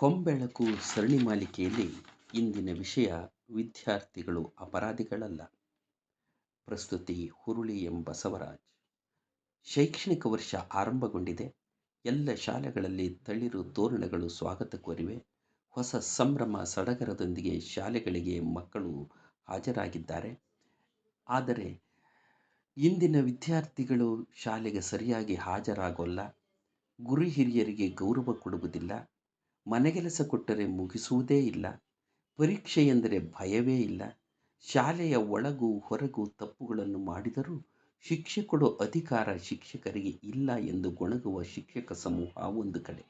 ಹೊಂಬೆಳಕು ಸರಣಿ ಮಾಲಿಕೆಯಲ್ಲಿ ಇಂದಿನ ವಿಷಯ ವಿದ್ಯಾರ್ಥಿಗಳು ಅಪರಾಧಿಗಳಲ್ಲ. ಪ್ರಸ್ತುತಿ ಹುರುಳಿ ಎಂ ಬಸವರಾಜ್ ಶೈಕ್ಷಣಿಕ ವರ್ಷ ಆರಂಭಗೊಂಡಿದೆ. ಎಲ್ಲ ಶಾಲೆಗಳಲ್ಲಿ ತಳಿರು ತೋರಣಗಳು ಸ್ವಾಗತ ಕೋರಿವೆ. ಹೊಸ ಸಂಭ್ರಮ ಸಡಗರದೊಂದಿಗೆ ಶಾಲೆಗಳಿಗೆ ಮಕ್ಕಳು ಹಾಜರಾಗಿದ್ದಾರೆ. ಆದರೆ ಇಂದಿನ ವಿದ್ಯಾರ್ಥಿಗಳು ಶಾಲೆಗೆ ಸರಿಯಾಗಿ ಹಾಜರಾಗೋಲ್ಲ. ಗುರು ಹಿರಿಯರಿಗೆ ಗೌರವ ಕೊಡುವುದಿಲ್ಲ. ಮನೆಗೆಲಸ ಕೊಟ್ಟರೆ ಮುಗಿಸುವುದೇ ಇಲ್ಲ. ಪರೀಕ್ಷೆ ಎಂದರೆ ಭಯವೇ ಇಲ್ಲ. ಶಾಲೆಯ ಒಳಗೂ ಹೊರಗೂ ತಪ್ಪುಗಳನ್ನು ಮಾಡಿದರೂ ಶಿಕ್ಷೆ ಕೊಡೋ ಅಧಿಕಾರ ಶಿಕ್ಷಕರಿಗೆ ಇಲ್ಲ ಎಂದು ಗೊಣಗುವ ಶಿಕ್ಷಕ ಸಮೂಹ ಒಂದು ಕಡೆ.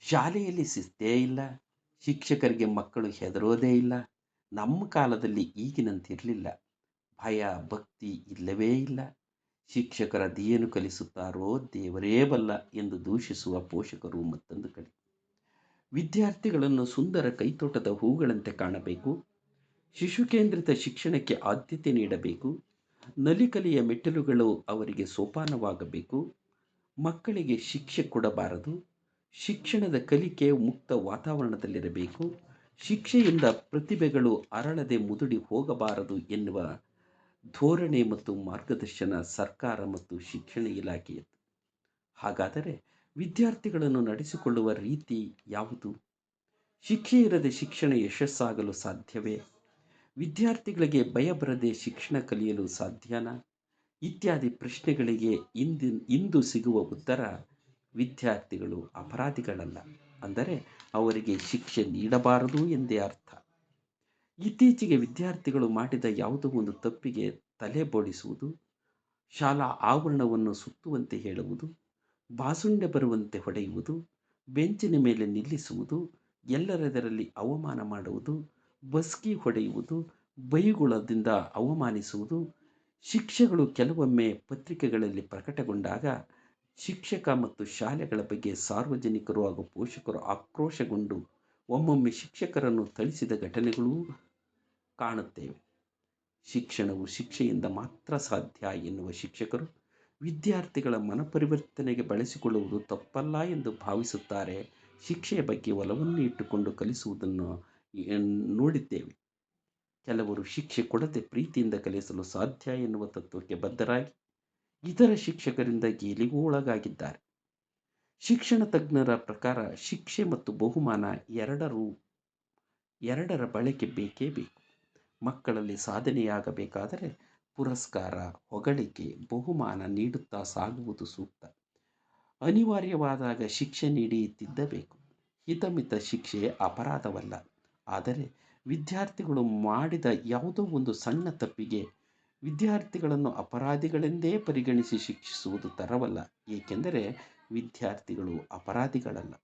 ಶಾಲೆಯಲ್ಲಿ ಶಿಸ್ತೇ ಇಲ್ಲ. ಶಿಕ್ಷಕರಿಗೆ ಮಕ್ಕಳು ಹೆದರೋದೇ ಇಲ್ಲ. ನಮ್ಮ ಕಾಲದಲ್ಲಿ ಈಗಿನಂತಿರಲಿಲ್ಲ. ಭಯ, ಭಕ್ತಿ ಇಲ್ಲವೇ ಇಲ್ಲ. ಶಿಕ್ಷಕರದೇನು ಕಲಿಸುತ್ತಾರೋ ದೇವರೇ ಬಲ್ಲ ಎಂದು ದೂಷಿಸುವ ಪೋಷಕರು ಮತ್ತೊಂದು ಕಡೆ. ವಿದ್ಯಾರ್ಥಿಗಳನ್ನು ಸುಂದರ ಕೈತೋಟದ ಹೂಗಳಂತೆ ಕಾಣಬೇಕು. ಶಿಶು ಕೇಂದ್ರಿತ ಶಿಕ್ಷಣಕ್ಕೆ ಆದ್ಯತೆ ನೀಡಬೇಕು. ನಲಿಕಲಿಯ ಮೆಟ್ಟಿಲುಗಳು ಅವರಿಗೆ ಸೋಪಾನವಾಗಬೇಕು. ಮಕ್ಕಳಿಗೆ ಶಿಕ್ಷೆ ಕೊಡಬಾರದು. ಶಿಕ್ಷಣದ ಕಲಿಕೆ ಮುಕ್ತ ವಾತಾವರಣದಲ್ಲಿರಬೇಕು. ಶಿಕ್ಷೆಯಿಂದ ಪ್ರತಿಭೆಗಳು ಅರಳದೆ ಮುದುಡಿ ಹೋಗಬಾರದು ಎನ್ನುವ ಧೋರಣೆ ಮತ್ತು ಮಾರ್ಗದರ್ಶನ ಸರ್ಕಾರ ಮತ್ತು ಶಿಕ್ಷಣ ಇಲಾಖೆಯದ್ದು. ಹಾಗಾದರೆ ವಿದ್ಯಾರ್ಥಿಗಳನ್ನು ನಡೆಸಿಕೊಳ್ಳುವ ರೀತಿ ಯಾವುದು? ಶಿಕ್ಷೆ ಇರದೆ ಶಿಕ್ಷಣ ಯಶಸ್ಸಾಗಲು ಸಾಧ್ಯವೇ? ವಿದ್ಯಾರ್ಥಿಗಳಿಗೆ ಭಯ ಬರದೆ ಶಿಕ್ಷಣ ಕಲಿಯಲು ಸಾಧ್ಯನಾ? ಇತ್ಯಾದಿ ಪ್ರಶ್ನೆಗಳಿಗೆ ಇಂದಿ, ಇಂದು ಸಿಗುವ ಉತ್ತರ ವಿದ್ಯಾರ್ಥಿಗಳು ಅಪರಾಧಿಗಳಲ್ಲ. ಅಂದರೆ ಅವರಿಗೆ ಶಿಕ್ಷೆ ನೀಡಬಾರದು ಎಂದೇ ಅರ್ಥ. ಇತ್ತೀಚೆಗೆ ವಿದ್ಯಾರ್ಥಿಗಳು ಮಾಡಿದ ಯಾವುದೋ ಒಂದು ತಪ್ಪಿಗೆ ತಲೆ ಬೋಡಿಸುವುದು ಶಾಲಾ ಆವರಣವನ್ನು ಸುತ್ತುವಂತೆ ಹೇಳುವುದು ಬಾಸುಂಡೆ ಬರುವಂತೆ ಹೊಡೆಯುವುದು, ಬೆಂಚಿನ ಮೇಲೆ ನಿಲ್ಲಿಸುವುದು, ಎಲ್ಲರೆದರಲ್ಲಿ ಅವಮಾನ ಮಾಡುವುದು, ಬಸ್ಕಿ ಹೊಡೆಯುವುದು, ಬೈಗುಳದಿಂದ ಅವಮಾನಿಸುವುದು, ಶಿಕ್ಷೆಗಳು ಕೆಲವೊಮ್ಮೆ ಪತ್ರಿಕೆಗಳಲ್ಲಿ ಪ್ರಕಟಗೊಂಡಾಗ ಶಿಕ್ಷಕ ಮತ್ತು ಶಾಲೆಗಳ ಬಗ್ಗೆ ಸಾರ್ವಜನಿಕರು ಹಾಗೂ ಪೋಷಕರು ಆಕ್ರೋಶಗೊಂಡು ಒಮ್ಮೊಮ್ಮೆ ಶಿಕ್ಷಕರನ್ನು ಥಳಿಸಿದ ಘಟನೆಗಳೂ ಕಾಣುತ್ತೇವೆ. ಶಿಕ್ಷಣವು ಶಿಕ್ಷೆಯಿಂದ ಮಾತ್ರ ಸಾಧ್ಯ ಎನ್ನುವ ಶಿಕ್ಷಕರು ವಿದ್ಯಾರ್ಥಿಗಳ ಮನಪರಿವರ್ತನೆಗೆ ಬಳಸಿಕೊಳ್ಳುವುದು ತಪ್ಪಲ್ಲ ಎಂದು ಭಾವಿಸುತ್ತಾರೆ. ಶಿಕ್ಷೆಯ ಬಗ್ಗೆ ಒಲವನ್ನು ಇಟ್ಟುಕೊಂಡು ಕಲಿಸುವುದನ್ನು ನೋಡಿದ್ದೇವೆ. ಕೆಲವರು ಶಿಕ್ಷೆ ಕೊಡದೆ ಪ್ರೀತಿಯಿಂದ ಕಲಿಸಲು ಸಾಧ್ಯ ಎನ್ನುವ ತತ್ವಕ್ಕೆ ಬದ್ಧರಾಗಿ, ಇತರ ಶಿಕ್ಷಕರಿಂದ ಗೇಲಿಗೂ ಒಳಗಾಗಿದ್ದಾರೆ. ಶಿಕ್ಷಣ ತಜ್ಞರ ಪ್ರಕಾರ ಶಿಕ್ಷೆ ಮತ್ತು ಬಹುಮಾನ ಎರಡರೂ, ಎರಡರ ಬಳಕೆ ಬೇಕೇ ಬೇಕು. ಮಕ್ಕಳಲ್ಲಿ ಸಾಧನೆಯಾಗಬೇಕಾದರೆ ಪುರಸ್ಕಾರ, ಹೊಗಳಿಕೆ, ಬಹುಮಾನ ನೀಡುತ್ತಾ ಸಾಗುವುದು ಸೂಕ್ತ. ಅನಿವಾರ್ಯವಾದಾಗ ಶಿಕ್ಷೆ ನೀಡಿ ತಿದ್ದಬೇಕು. ಹಿತಮಿತ ಶಿಕ್ಷೆ ಅಪರಾಧವಲ್ಲ. ಆದರೆ ವಿದ್ಯಾರ್ಥಿಗಳು ಮಾಡಿದ ಯಾವುದೋ ಒಂದು ಸಣ್ಣ ತಪ್ಪಿಗೆ ವಿದ್ಯಾರ್ಥಿಗಳನ್ನು ಅಪರಾಧಿಗಳೆಂದೇ ಪರಿಗಣಿಸಿ ಶಿಕ್ಷಿಸುವುದು ತರವಲ್ಲ. ಏಕೆಂದರೆ ವಿದ್ಯಾರ್ಥಿಗಳು ಅಪರಾಧಿಗಳಲ್ಲ.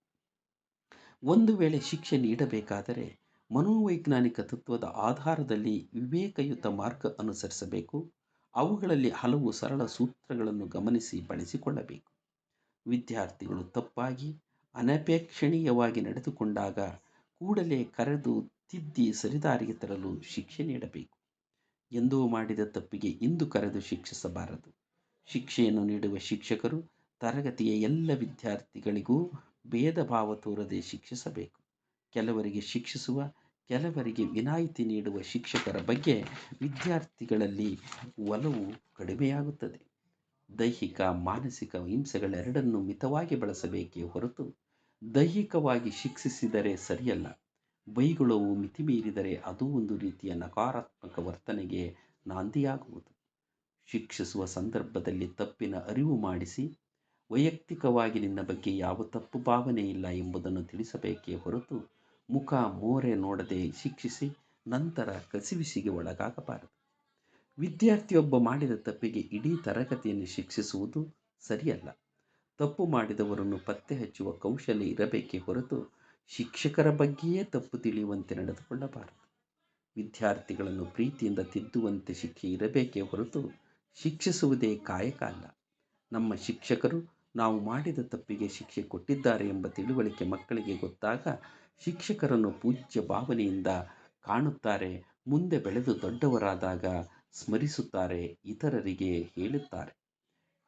ಒಂದು ವೇಳೆ ಶಿಕ್ಷೆ ನೀಡಬೇಕಾದರೆ ಮನೋವೈಜ್ಞಾನಿಕ ತತ್ವದ ಆಧಾರದಲ್ಲಿ ವಿವೇಕಯುತ ಮಾರ್ಗ ಅನುಸರಿಸಬೇಕು. ಅವುಗಳಲ್ಲಿ ಹಲವು ಸರಳ ಸೂತ್ರಗಳನ್ನು ಗಮನಿಸಿ ಬಳಸಿಕೊಳ್ಳಬೇಕು. ವಿದ್ಯಾರ್ಥಿಗಳು ತಪ್ಪಾಗಿ, ಅನಪೇಕ್ಷಣೀಯವಾಗಿ ನಡೆದುಕೊಂಡಾಗ ಕೂಡಲೇ ಕರೆದು ತಿದ್ದಿ ಸರಿದಾರಿಗೆ ತರಲು ಶಿಕ್ಷೆ ನೀಡಬೇಕು. ಎಂದೋ ಮಾಡಿದ ತಪ್ಪಿಗೆ ಇಂದು ಕರೆದು ಶಿಕ್ಷಿಸಬಾರದು. ಶಿಕ್ಷೆಯನ್ನು ನೀಡುವ ಶಿಕ್ಷಕರು ತರಗತಿಯ ಎಲ್ಲ ವಿದ್ಯಾರ್ಥಿಗಳಿಗೂ ಭೇದ ಭಾವ ತೋರದೆ ಶಿಕ್ಷಿಸಬೇಕು. ಕೆಲವರಿಗೆ ಶಿಕ್ಷಿಸುವ, ಕೆಲವರಿಗೆ ವಿನಾಯಿತಿ ನೀಡುವ ಶಿಕ್ಷಕರ ಬಗ್ಗೆ ವಿದ್ಯಾರ್ಥಿಗಳಲ್ಲಿ ಒಲವು ಕಡಿಮೆಯಾಗುತ್ತದೆ. ದೈಹಿಕ, ಮಾನಸಿಕ ಹಿಂಸೆಗಳೆರಡನ್ನೂ ಮಿತವಾಗಿ ಬಳಸಬೇಕೇ ಹೊರತು ದೈಹಿಕವಾಗಿ ಶಿಕ್ಷಿಸಿದರೆ ಸರಿಯಲ್ಲ. ಬೈಗುಳವು ಮಿತಿಮೀರಿದರೆ ಅದು ಒಂದು ರೀತಿಯ ನಕಾರಾತ್ಮಕ ವರ್ತನೆಗೆ ನಾಂದಿಯಾಗುವುದು. ಶಿಕ್ಷಿಸುವ ಸಂದರ್ಭದಲ್ಲಿ ತಪ್ಪಿನ ಅರಿವು ಮಾಡಿಸಿ, ವೈಯಕ್ತಿಕವಾಗಿ ನಿನ್ನ ಬಗ್ಗೆ ಯಾವ ತಪ್ಪು ಭಾವನೆ ಇಲ್ಲ ಎಂಬುದನ್ನು ತಿಳಿಸಬೇಕೇ ಹೊರತು ಮುಖ ಮೋರೆ ನೋಡದೆ ಶಿಕ್ಷಿಸಿ ನಂತರ ಕಸಿವಿಸಿಗೆ ಒಳಗಾಗಬಾರದು. ವಿದ್ಯಾರ್ಥಿಯೊಬ್ಬ ಮಾಡಿದ ತಪ್ಪಿಗೆ ಇಡೀ ತರಗತಿಯನ್ನು ಶಿಕ್ಷಿಸುವುದು ಸರಿಯಲ್ಲ. ತಪ್ಪು ಮಾಡಿದವರನ್ನು ಪತ್ತೆ ಹಚ್ಚುವ ಕೌಶಲ್ಯ ಇರಬೇಕೇ ಹೊರತು ಶಿಕ್ಷಕರ ಬಗ್ಗೆಯೇ ತಪ್ಪು ತಿಳಿಯುವಂತೆ ನಡೆದುಕೊಳ್ಳಬಾರದು. ವಿದ್ಯಾರ್ಥಿಗಳನ್ನು ಪ್ರೀತಿಯಿಂದ ತಿದ್ದುವಂತೆ ಶಿಕ್ಷೆ ಇರಬೇಕೇ ಹೊರತು ಶಿಕ್ಷಿಸುವುದೇ ಕಾಯಕ ಅಲ್ಲ. ನಮ್ಮ ಶಿಕ್ಷಕರು ನಾವು ಮಾಡಿದ ತಪ್ಪಿಗೆ ಶಿಕ್ಷೆ ಕೊಟ್ಟಿದ್ದಾರೆ ಎಂಬ ತಿಳುವಳಿಕೆ ಮಕ್ಕಳಿಗೆ ಗೊತ್ತಾಗ ಶಿಕ್ಷಕರನ್ನು ಪೂಜ್ಯ ಭಾವನೆಯಿಂದ ಕಾಣುತ್ತಾರೆ, ಮುಂದೆ ಬೆಳೆದು ದೊಡ್ಡವರಾದಾಗ ಸ್ಮರಿಸುತ್ತಾರೆ, ಇತರರಿಗೆ ಹೇಳುತ್ತಾರೆ.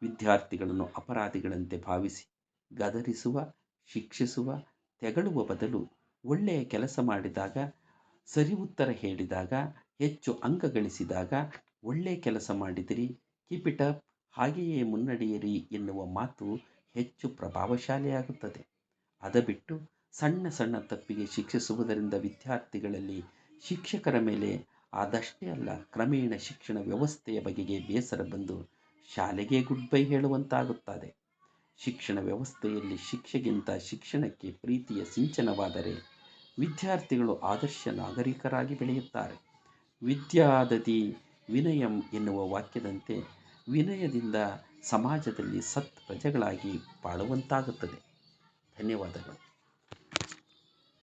ವಿದ್ಯಾರ್ಥಿಗಳನ್ನು ಅಪರಾಧಿಗಳಂತೆ ಭಾವಿಸಿ, ಗದರಿಸುವ, ಶಿಕ್ಷಿಸುವ, ತೆಗಳುವ ಬದಲು ಒಳ್ಳೆಯ ಕೆಲಸ ಮಾಡಿದಾಗ, ಸರಿ ಉತ್ತರ ಹೇಳಿದಾಗ, ಹೆಚ್ಚು ಅಂಕ ಗಳಿಸಿದಾಗ ಒಳ್ಳೆಯ ಕೆಲಸ ಮಾಡಿದಿರಿ, ಕೀಪ್ ಇಟ್ ಅಪ್. ಹಾಗೆಯೇ ಮುನ್ನಡೆಯಿರಿ ಎನ್ನುವ ಮಾತು ಹೆಚ್ಚು ಪ್ರಭಾವಶಾಲಿಯಾಗುತ್ತದೆ. ಅದ ಬಿಟ್ಟು ಸಣ್ಣ ಸಣ್ಣ ತಪ್ಪಿಗೆ ಶಿಕ್ಷಿಸುವುದರಿಂದ ವಿದ್ಯಾರ್ಥಿಗಳಲ್ಲಿ ಶಿಕ್ಷಕರ ಮೇಲೆ ಆದಷ್ಟೇ ಅಲ್ಲ ಕ್ರಮೇಣ ಶಿಕ್ಷಣ ವ್ಯವಸ್ಥೆಯ ಬಗೆಗೆ ಬೇಸರ ಬಂದು ಶಾಲೆಗೆ ಗುಡ್ ಬೈ ಹೇಳುವಂತಾಗುತ್ತದೆ. ಶಿಕ್ಷಣ ವ್ಯವಸ್ಥೆಯಲ್ಲಿ ಶಿಕ್ಷೆಗಿಂತ ಶಿಕ್ಷಣಕ್ಕೆ ಪ್ರೀತಿಯ ಸಿಂಚನವಾದರೆ ವಿದ್ಯಾರ್ಥಿಗಳು ಆದರ್ಶ ನಾಗರಿಕರಾಗಿ ಬೆಳೆಯುತ್ತಾರೆ. ವಿದ್ಯಾದತಿ ವಿನಯಂ ಎನ್ನುವ ವಾಕ್ಯದಂತೆ ವಿನಯದಿಂದ ಸಮಾಜದಲ್ಲಿ ಸತ್ ಪ್ರಜೆಗಳಾಗಿ ಬಾಳುವಂತಾಗುತ್ತದೆ. ಧನ್ಯವಾದಗಳು.